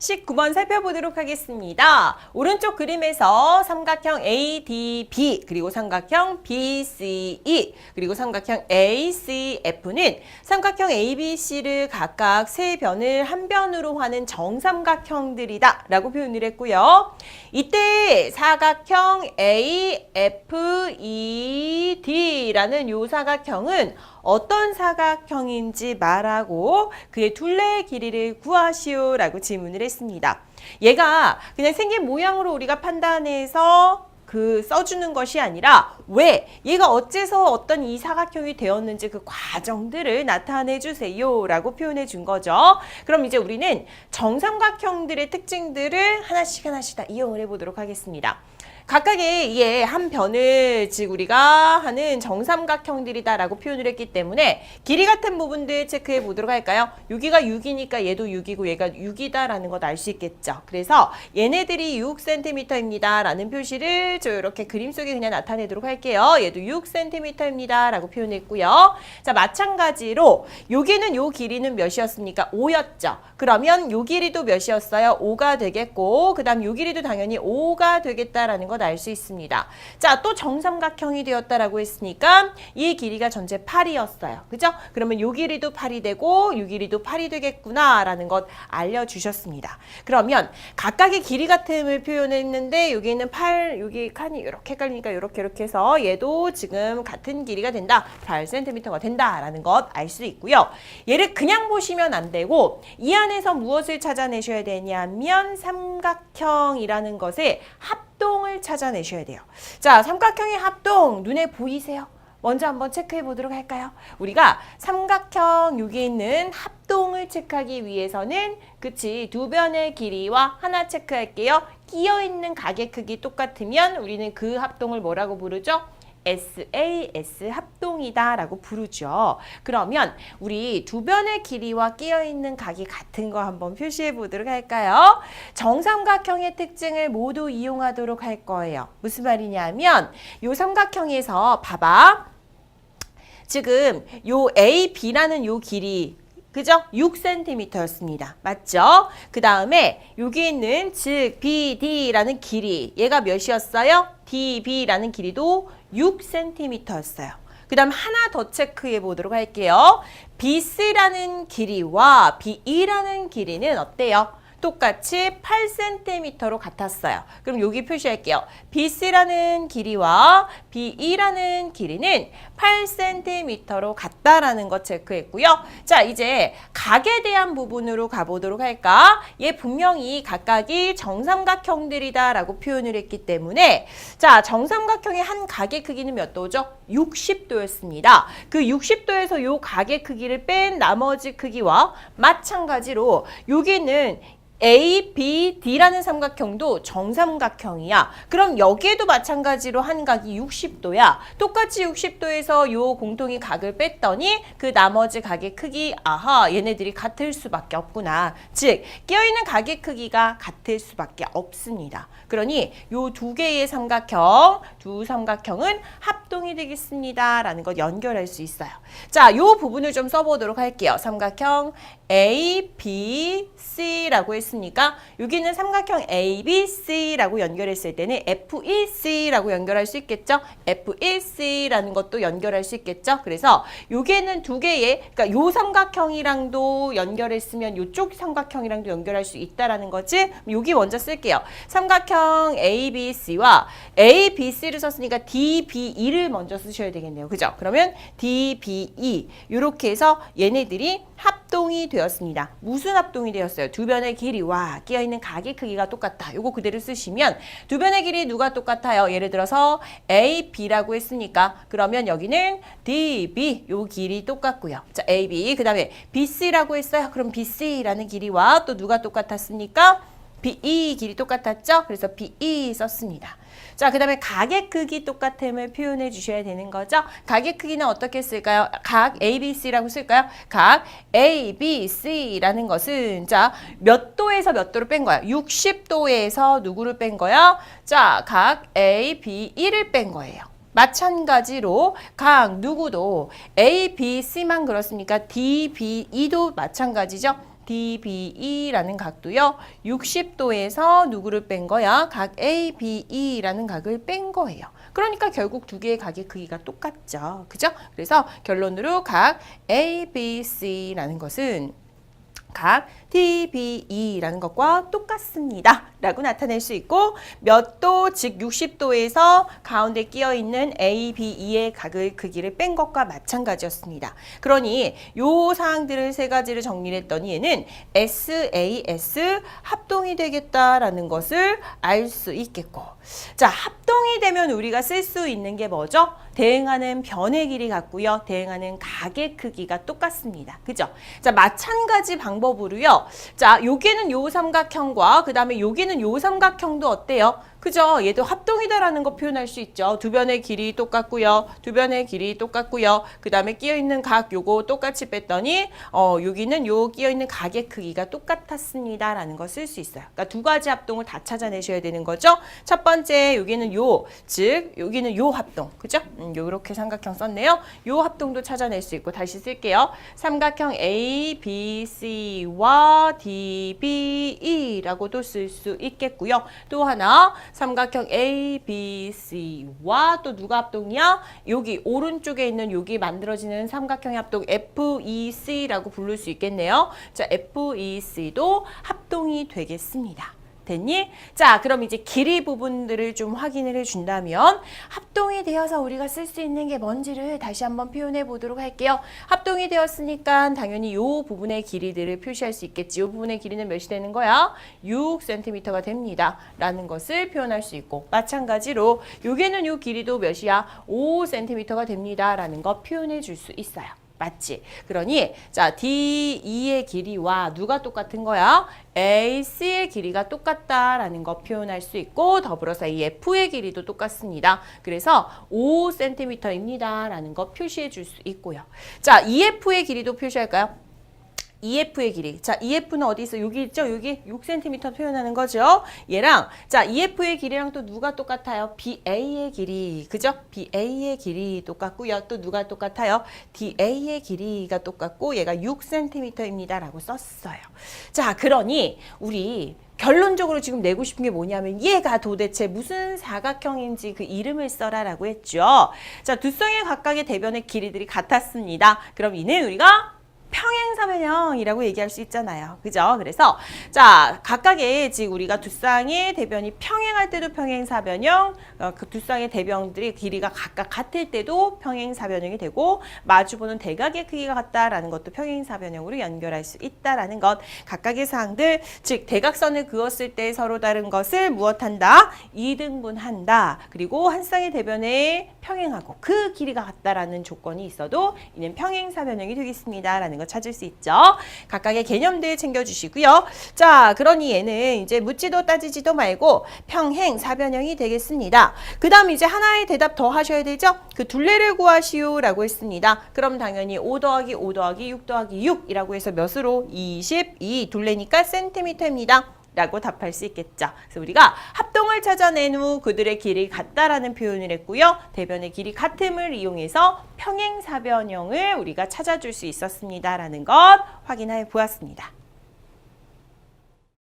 19번 살펴보도록 하겠습니다. 오른쪽 그림에서 삼각형 ADB 그리고 삼각형 BCE 그리고 삼각형 ACF는 삼각형 ABC를 각각 세 변을 한 변으로 하는 정삼각형들이다 라고 표현을 했고요. 이때 사각형 AFED라는 요 사각형은 어떤 사각형인지 말하고 그의 둘레의 길이를 구하시오라고 질문을 했습니다. 얘가 그냥 생긴 모양으로 우리가 판단해서 그 써주는 것이 아니라 왜 얘가 어째서 어떤 이 사각형이 되었는지 그 과정들을 나타내 주세요라고 표현해 준 거죠. 그럼 이제 우리는 정삼각형들의 특징들을 하나씩 하나씩 다 이용을 해 보도록 하겠습니다. 각각의 이게 한 변을 즉 우리가 하는 정삼각형들이다라고 표현을 했기 때문에 길이 같은 부분들 체크해 보도록 할까요? 여기가 6이니까 얘도 6이고 얘가 6이다라는 것 알 수 있겠죠. 그래서 얘네들이 6cm입니다라는 표시를 저 이렇게 그림 속에 그냥 나타내도록 할게요. 얘도 6cm입니다 라고 표현했고요. 자 마찬가지로 여기는 요 길이는 몇이었습니까? 5였죠. 그러면 요 길이도 몇이었어요? 5가 되겠고 그 다음 요 길이도 당연히 5가 되겠다라는 걸알수 있습니다. 자, 또 정삼각형이 되었다라고 했으니까 이 길이가 전체 8이었어요. 그죠? 그러면 요 길이도 8이 되고 요 길이도 8이 되겠구나라는 것 알려주셨습니다. 그러면 각각의 길이 같음을 표현했는데 여기는 8, 여기 칸이 이렇게 깔리니까 이렇게 이렇게 해서 얘도 지금 같은 길이가 된다. 8cm가 된다라는 것 알 수 있고요. 얘를 그냥 보시면 안 되고 이 안에서 무엇을 찾아내셔야 되냐면 삼각형이라는 것의 합동을 찾아내셔야 돼요. 자, 삼각형의 합동 눈에 보이세요? 먼저 한번 체크해 보도록 할까요? 우리가 삼각형 여기 있는 합동을 체크하기 위해서는 그치 두 변의 길이와 하나 체크할게요. 끼어 있는 가게 크기 똑같으면 우리는 그 합동을 뭐라고 부르죠? SAS 합동이다라고 부르죠. 그러면 우리 두 변의 길이와 끼어 있는 각이 같은 거 한번 표시해 보도록 할까요? 정삼각형의 특징을 모두 이용하도록 할 거예요. 무슨 말이냐면 요 삼각형에서 봐봐. 지금 요 AB라는 요 길이 그죠? 6cm였습니다. 맞죠? 그 다음에 여기 있는 즉 BD라는 길이 얘가 몇이었어요? DB라는 길이도 6cm였어요. 그 다음 하나 더 체크해 보도록 할게요. BC라는 길이와 BE라는 길이는 어때요? 똑같이 8cm로 같았어요. 그럼 여기 표시할게요. BC라는 길이와 BE라는 길이는 8cm로 같다라는 것 체크했고요. 자, 이제 각에 대한 부분으로 가보도록 할까? 얘 분명히 각각이 정삼각형들이다라고 표현을 했기 때문에 자, 정삼각형의 한 각의 크기는 몇 도죠? 60도였습니다. 그 60도에서 요 각의 크기를 뺀 나머지 크기와 마찬가지로 여기는 A, B, D라는 삼각형도 정삼각형이야. 그럼 여기에도 마찬가지로 한 각이 60도야. 똑같이 60도에서 요 공통의 각을 뺐더니 그 나머지 각의 크기, 아하, 얘네들이 같을 수밖에 없구나. 즉, 끼어있는 각의 크기가 같을 수밖에 없습니다. 그러니 요 두 개의 삼각형, 두 삼각형은 합동이 되겠습니다. 라는 것 연결할 수 있어요. 자, 요 부분을 좀 써보도록 할게요. 삼각형 A, B, C라고 했 으니까 여기는 삼각형 A, B, C라고 연결했을 때는 F1C라고 연결할 수 있겠죠? F1C라는 것도 연결할 수 있겠죠? 그래서 여기에는 두 개의 그러니까 요 삼각형이랑도 연결했으면 요쪽 삼각형이랑도 연결할 수 있다라는 거지. 여기 먼저 쓸게요. 삼각형 A, B, C와 A, B, C를 썼으니까 D, B, E를 먼저 쓰셔야 되겠네요. 그죠? 그러면 D, B, E 이렇게 해서 얘네들이 합 동이 되었습니다. 무슨 합동이 되었어요? 두 변의 길이와 끼어있는 각의 크기가 똑같다. 요거 그대로 쓰시면 두 변의 길이 누가 똑같아요? 예를 들어서 A, B라고 했으니까 그러면 여기는 D, B 요 길이 똑같고요. 자, A, B 그 다음에 B, C라고 했어요. 그럼 B, C라는 길이와 또 누가 똑같았습니까? BE 길이 똑같았죠? 그래서 BE 썼습니다. 자, 그 다음에 각의 크기 똑같음을 표현해 주셔야 되는 거죠. 각의 크기는 어떻게 쓸까요? 각 ABC라고 쓸까요? 각 ABC라는 것은 자, 몇 도에서 몇 도로 뺀 거야? 60도에서 누구를 뺀 거야? 자, 각 A, B, E를 뺀 거예요. 마찬가지로 각 누구도 A, B, C만 그렇습니까? D, B, E도 마찬가지죠. DBE라는 각도요. 60도에서 누구를 뺀 거야? 각 ABE라는 각을 뺀 거예요. 그러니까 결국 두 개의 각의 크기가 똑같죠. 그죠? 그래서 결론으로 각 ABC라는 것은 각 TBE라는 것과 똑같습니다. 라고 나타낼 수 있고 몇 도, 즉 60도에서 가운데 끼어 있는 ABE의 각을 크기를 뺀 것과 마찬가지였습니다. 그러니 요 사항들을 세 가지를 정리를 했더니 얘는 SAS 합동이 되겠다라는 것을 알 수 있겠고 자, 합동이 되면 우리가 쓸 수 있는 게 뭐죠? 대응하는 변의 길이 같고요. 대응하는 각의 크기가 똑같습니다. 그죠? 자, 마찬가지 방법 으로요. 자, 여기는 요 삼각형과 그 다음에 여기는 요 삼각형도 어때요? 그죠? 얘도 합동이다라는 거 표현할 수 있죠. 두 변의 길이 똑같고요. 두 변의 길이 똑같고요. 그 다음에 끼어 있는 각 요거 똑같이 뺐더니 어 여기는 요 끼어 있는 각의 크기가 똑같았습니다 라는 거 쓸 수 있어요. 그러니까 두 가지 합동을 다 찾아내셔야 되는 거죠. 첫 번째 여기는 요, 즉 여기는 요 합동, 그죠? 음, 요렇게 삼각형 썼네요. 요 합동도 찾아낼 수 있고 다시 쓸게요. 삼각형 A, B, C와 D, B, E라고도 쓸 수 있겠고요. 또 하나 삼각형 A, B, C와 또 누가 합동이야? 여기 오른쪽에 있는 여기 만들어지는 삼각형의 합동 FEC라고 부를 수 있겠네요. 자, FEC도 합동이 되겠습니다. 됐니? 자, 그럼 이제 길이 부분들을 좀 확인을 해준다면 합동이 되어서 우리가 쓸 수 있는 게 뭔지를 다시 한번 표현해 보도록 할게요. 합동이 되었으니까 당연히 요 부분의 길이들을 표시할 수 있겠지. 요 부분의 길이는 몇이 되는 거야? 6cm가 됩니다. 라는 것을 표현할 수 있고 마찬가지로 요게는 요 길이도 몇이야? 5cm가 됩니다. 라는 거 표현해 줄 수 있어요. 맞지? 그러니 자 D2의 길이와 누가 똑같은 거야? AC의 길이가 똑같다라는 거 표현할 수 있고 더불어서 이 F의 길이도 똑같습니다. 그래서 5cm입니다. 라는 거 표시해 줄 수 있고요. 자 EF의 길이도 표시할까요? EF의 길이. 자, EF는 어디 있어? 여기 있죠? 여기 6cm 표현하는 거죠. 얘랑 자, EF의 길이랑 또 누가 똑같아요? BA의 길이. 그죠? BA의 길이 똑같고요. 또 누가 똑같아요? DA의 길이가 똑같고 얘가 6cm입니다라고 썼어요. 자, 그러니 우리 결론적으로 지금 내고 싶은 게 뭐냐면 얘가 도대체 무슨 사각형인지 그 이름을 써라라고 했죠. 자, 두 쌍의 각각의 대변의 길이들이 같았습니다. 그럼 이는 우리가 평행사변형이라고 얘기할 수 있잖아요. 그죠? 그래서 자 각각의 즉 우리가 두 쌍의 대변이 평행할 때도 평행 사변형, 어, 그두 쌍의 대변들이 길이가 각각 같을 때도 평행 사변형이 되고 마주보는 대각의 크기가 같다라는 것도 평행 사변형으로 연결할 수 있다라는 것. 각각의 사항들 즉 대각선을 그었을 때 서로 다른 것을 무엇한다? 이등분한다. 그리고 한 쌍의 대변에 평행하고 그 길이가 같다라는 조건이 있어도 이는 평행 사변형이 되겠습니다라는 거 찾을 수 있죠. 각각의 개념들 챙겨주시고요. 자, 그러니 얘는 이제 묻지도 따지지도 말고 평행 사변형이 되겠습니다. 그 다음 이제 하나의 대답 더 하셔야 되죠. 그 둘레를 구하시오 라고 했습니다. 그럼 당연히 5 더하기 5 더하기 6 더하기 6이라고 해서 몇으로? 22 둘레니까 센티미터입니다. 라고 답할 수 있겠죠. 그래서 우리가 합 동을 찾아낸 후 그들의 길이 같다라는 표현을 했고요. 대변의 길이 같음을 이용해서 평행사변형을 우리가 찾아줄 수 있었습니다라는 것 확인해 보았습니다.